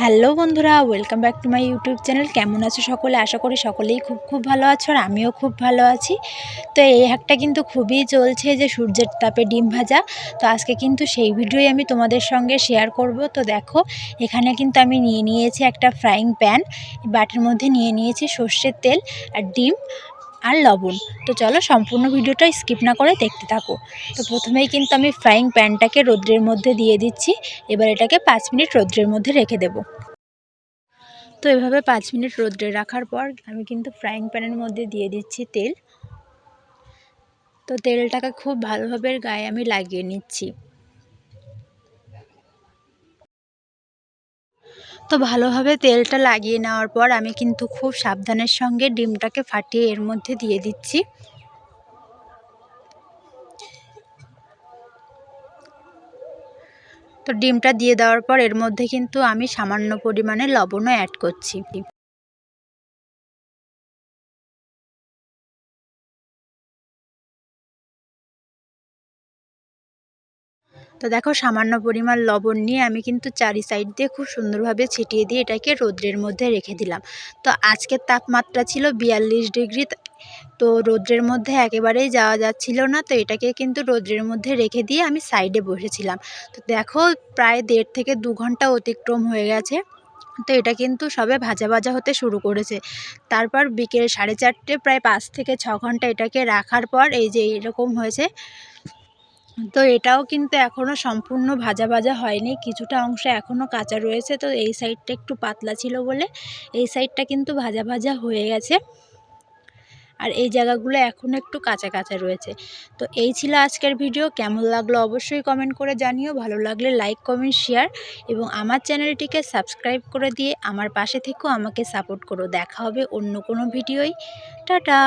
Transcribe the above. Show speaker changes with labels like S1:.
S1: Hello বন্ধুরা welcome back to my YouTube channel কেমন আছো সকলে? আশা করি সকলেই খুব খুব ভালো আছো আর আমিও খুব ভালো আছি। তো এই হাঁকটা কিন্তু খুবই চলছে যে সূর্যের তাপে ডিম ভাজা। তো আজকে কিন্তু সেই ভিডিওই আমি তোমাদের সঙ্গে শেয়ার করব। তো দেখো, এখানে কিন্তু আমি নিয়ে নিয়েছি একটা ফ্রাইং প্যান বাটির মধ্যে নিয়ে নিয়েছি সর্ষের তেল আর ডিম। আর লবণ। তো চলো সম্পূর্ণ ভিডিওটা স্কিপ না করে দেখতে থাকো। তো প্রথমেই কিন্তু আমি ফ্রাইং প্যানটাকে রোদ্রের মধ্যে দিয়ে দিচ্ছি। এবার এটাকে পাঁচ মিনিট রোদ্রের মধ্যে রেখে দেব। তো এভাবে পাঁচ মিনিট রোদ্রে রাখার পর আমি কিন্তু ফ্রাইং প্যানের মধ্যে দিয়ে দিচ্ছি তেল। তো তেলটাকে খুব ভালোভাবে গায়ে আমি লাগিয়ে নিচ্ছি। তো ভালোভাবে তেলটা লাগিয়ে নেওয়ার পর আমি কিন্তু খুব সাবধানের সঙ্গে ডিমটাকে ফাটিয়ে এর মধ্যে দিয়ে দিচ্ছি। তো ডিমটা দিয়ে দেওয়ার পর এর মধ্যে কিন্তু আমি সামান্য পরিমাণে লবণও অ্যাড করছি। তো দেখো সামান্য পরিমাণ লবণ নিয়ে আমি কিন্তু চারি সাইড দিয়ে খুব সুন্দরভাবে ছিটিয়ে দিয়ে এটাকে রোদ্রের মধ্যে রেখে দিলাম। তো আজকের তাপমাত্রা ছিল বিয়াল্লিশ ডিগ্রি, তো রোদ্রের মধ্যে একেবারেই যাওয়া যাচ্ছিল না, তো এটাকে কিন্তু রোদ্রের মধ্যে রেখে দিয়ে আমি সাইডে বসেছিলাম। তো দেখো প্রায় দেড় থেকে দু ঘণ্টা অতিক্রম হয়ে গেছে, তো এটা কিন্তু সবে ভাজা ভাজা হতে শুরু করেছে। তারপর বিকেল সাড়ে চারটে, প্রায় পাঁচ থেকে ছ ঘণ্টা এটাকে রাখার পর এই যে এরকম হয়েছে তো এটাও কিন্তু এখনও সম্পূর্ণ ভাজা ভাজা হয়নি। কিছুটা অংশ এখনও কাঁচা রয়েছে, তো এই সাইডটা একটু পাতলা ছিল বলে এই সাইডটা কিন্তু ভাজা ভাজা হয়ে গেছে। আর এই জায়গাগুলো এখনও একটু কাঁচা কাঁচা রয়েছে। তো এই ছিল আজকের ভিডিও, কেমন লাগল অবশ্যই কমেন্ট করে জানিও, ভালো লাগলে লাইক, কমেন্ট, শেয়ার এবং আমার চ্যানেলটিকে সাবস্ক্রাইব করে দিয়ে আমার পাশে থেকেও আমাকে সাপোর্ট করো। দেখা হবে অন্য কোনো ভিডিওই টাটা!